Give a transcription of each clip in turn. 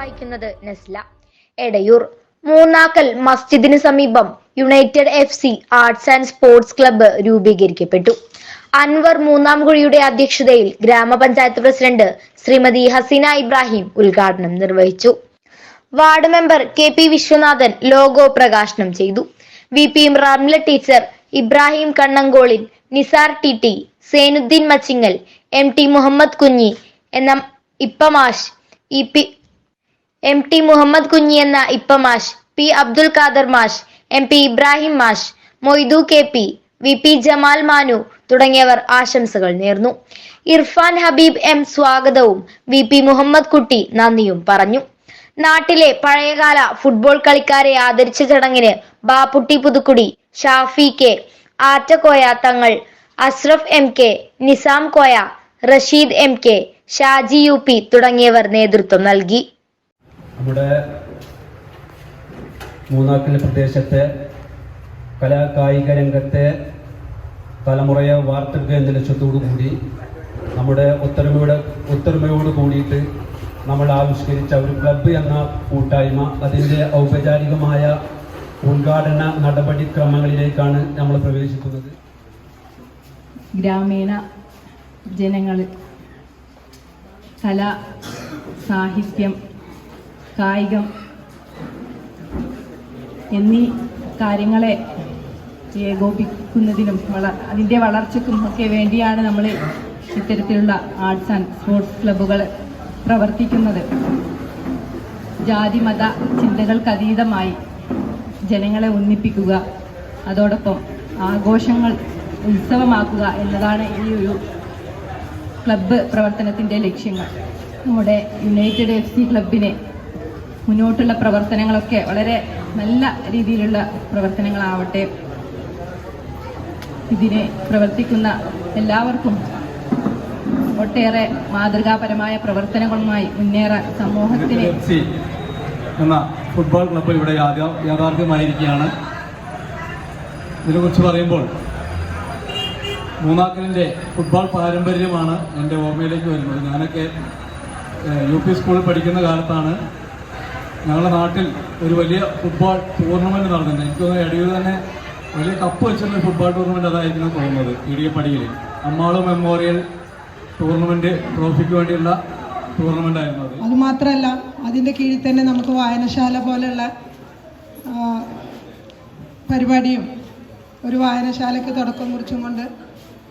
വായിക്കുന്നത് നെസ്ല. എടയൂർ. മൂന്നാക്കൽ മസ്ജിദിന് സമീപം united F C arts and sports club രൂപീകരിക്കപ്പെട്ടു. Anwar മൂന്നാംകുഴിയുടെ അധ്യക്ഷതയിൽ ഗ്രാമപഞ്ചായത്ത് പ്രസിഡന്റ് ശ്രീമതി ഹസീന ഇബ്രാഹിം ഉദ്ഘാടനം നിർവഹിച്ചു. Ward member K P Viswanathan logo പ്രകാശനം ചെയ്തു. V P Ramla teacher Ibrahim Kannankolin Nisar T T Senuddeen Machingal M T Muhammad Kunhi എന്ന Ippamash E P M T Muhammad Kunhi എന്ന ഇപ്പമാഷ് P Abdul Khader മാഷ് എം പി ഇബ്രാഹിം മാഷ് Moidu K P V P Jamal Manu തുടങ്ങിയവർ ആശംസകൾ നേർന്നു. Irfan Habeeb M സ്വാഗതവും V P Muhammad Kutty നന്ദിയും പറഞ്ഞു. നാട്ടിലെ പഴയകാല ഫുട്ബോൾ കളിക്കാരെ ആദരിച്ച ചടങ്ങിന് Bapputty Puthukudi Shafi K Attakoya Thangal Asraf M K Nizam Koya Rasheed M K Shaji U P തുടങ്ങിയവർ നേതൃത്വം നൽകി. നമ്മുടെ മൂന്നാക്കൽ പ്രദേശത്തെ കലാകായിക രംഗത്തെ തലമുറയെ വാർത്തെടുക്കുക എന്ന ലക്ഷ്യത്തോടു കൂടി നമ്മുടെ ഒത്തൊരുമയുടെ ഒത്തൊരുമയോട് കൂടിയിട്ട് നമ്മൾ ആവിഷ്കരിച്ച ഒരു ക്ലബ്ബ് എന്ന കൂട്ടായ്മ അതിന്റെ ഔപചാരികമായ ഉദ്ഘാടന നടപടിക്രമങ്ങളിലേക്കാണ് നമ്മൾ പ്രവേശിക്കുന്നത്. ഗ്രാമീണ ജനങ്ങൾ കല സാഹിത്യം കായികം എന്നീ കാര്യങ്ങളെ ഏകോപിക്കുന്നതിനും വള അതിന്റെ വളർച്ചയ്ക്കും ഒക്കെ വേണ്ടിയാണ് നമ്മൾ ഇത്തരത്തിലുള്ള ആർട്സ് ആൻഡ് സ്പോർട്സ് ക്ലബ്ബുകൾ പ്രവർത്തിക്കുന്നത്. ജാതി മത ചിന്തകൾക്കതീതമായി ജനങ്ങളെ ഒന്നിപ്പിക്കുക അതോടൊപ്പം ആഘോഷങ്ങൾ ഉത്സവമാക്കുക എന്നതാണ് ഈ ഒരു ക്ലബ്ബ് പ്രവർത്തനത്തിന്റെ ലക്ഷ്യങ്ങൾ. നമ്മുടെ യുണൈറ്റഡ് എഫ് സി ക്ലബിനെ മുന്നോട്ടുള്ള പ്രവർത്തനങ്ങളൊക്കെ വളരെ നല്ല രീതിയിലുള്ള പ്രവർത്തനങ്ങളാവട്ടെ. ഇതിനെ പ്രവർത്തിക്കുന്ന എല്ലാവർക്കും ഒട്ടേറെ മാതൃകാപരമായ പ്രവർത്തനങ്ങളുമായി മുന്നേറാൻ സമൂഹത്തിന് എന്ന ഫുട്ബോൾ ക്ലബ്ബ് ഇവിടെ യാഥാ- യാഥാർത്ഥ്യമായിരിക്കുകയാണ്. ഇതിനെക്കുറിച്ച് പറയുമ്പോൾ മൂന്നാക്കലിന്റെ ഫുട്ബോൾ പാരമ്പര്യമാണ് എന്റെ ഓർമ്മയിലേക്ക് വരുന്നത്. ഞാനൊക്കെ യു പി സ്കൂളിൽ പഠിക്കുന്ന കാലത്താണ് ഞങ്ങളുടെ നാട്ടിൽ ഒരു വലിയ ഫുട്ബോൾ ടൂർണമെന്റ് നടന്നിട്ടുണ്ട്. എനിക്ക് തോന്നുന്നു എടയൂർ തന്നെ വലിയ കപ്പ് വെച്ചിരുന്ന ഫുട്ബോൾ ടൂർണമെന്റ് അതായിരുന്നു തോന്നുന്നത് ഇടിയപ്പടിയിൽ അമ്മാളു മെമ്മോറിയൽ ടൂർണമെന്റ് ട്രോഫിക്ക് വേണ്ടിയുള്ള ടൂർണമെന്റ് ആയിരുന്നു അത്. അത് അതുമാത്രമല്ല അതിന്റെ കീഴിൽ തന്നെ നമുക്ക് വായനശാല പോലെയുള്ള പരിപാടിയും ഒരു വായനശാലയ്ക്ക് തുടക്കം കുറിച്ചും കൊണ്ട്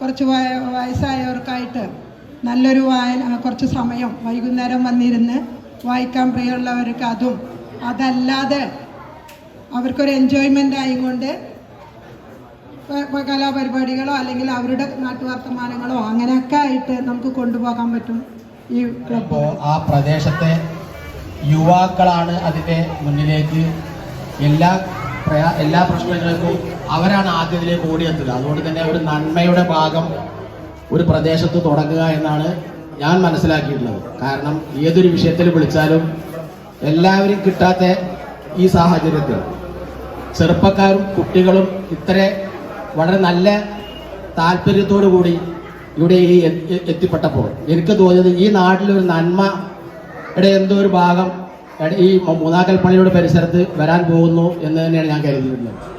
കുറച്ച് വയ- വയസ്സായവർക്കായിട്ട് നല്ലൊരു വായന കുറച്ച് സമയം വൈകുന്നേരം വന്നിരുന്ന് വായിക്കാൻ പ്രിയമുള്ളവർക്ക് അതും. അതല്ലാതെ അവർക്കൊരു എൻജോയ്മെന്റ് ആയിക്കൊണ്ട് കലാപരിപാടികളോ അല്ലെങ്കിൽ അവരുടെ നാട്ടുവർത്തമാനങ്ങളോ അങ്ങനെയൊക്കെ ആയിട്ട് നമുക്ക് കൊണ്ടുപോകാൻ പറ്റും ഈ ക്ലബ്ബ് ആ പ്രദേശത്തെ യുവാക്കളാണ് അതിന്റെ മുന്നിലേക്ക് എല്ലാ എല്ലാ പ്രശ്നങ്ങൾക്കും അവരാണ് ആദ്യത്തിലേക്ക് ഓടിയെത്തുക. അതുകൊണ്ട് തന്നെ ഒരു നന്മയുടെ ഭാഗം ഒരു പ്രദേശത്ത് തുടങ്ങുക എന്നാണ് ഞാൻ മനസ്സിലാക്കിയിട്ടുള്ളത്. കാരണം ഏതൊരു വിഷയത്തിൽ വിളിച്ചാലും എല്ലാവരും കിട്ടാത്ത ഈ സാഹചര്യത്തിൽ ചെറുപ്പക്കാരും കുട്ടികളും ഇത്ര വളരെ നല്ല താല്പര്യത്തോടു കൂടി ഇവിടെ ഈ എത്തിപ്പെട്ടപ്പോൾ എനിക്ക് തോന്നിയത് ഈ നാട്ടിലൊരു നന്മയുടെ എന്തോ ഒരു ഭാഗം ഈ മൂന്നാക്കൽ പള്ളിയുടെ പരിസരത്ത് വരാൻ പോകുന്നു എന്ന് തന്നെയാണ് ഞാൻ കരുതിയിട്ടുള്ളത്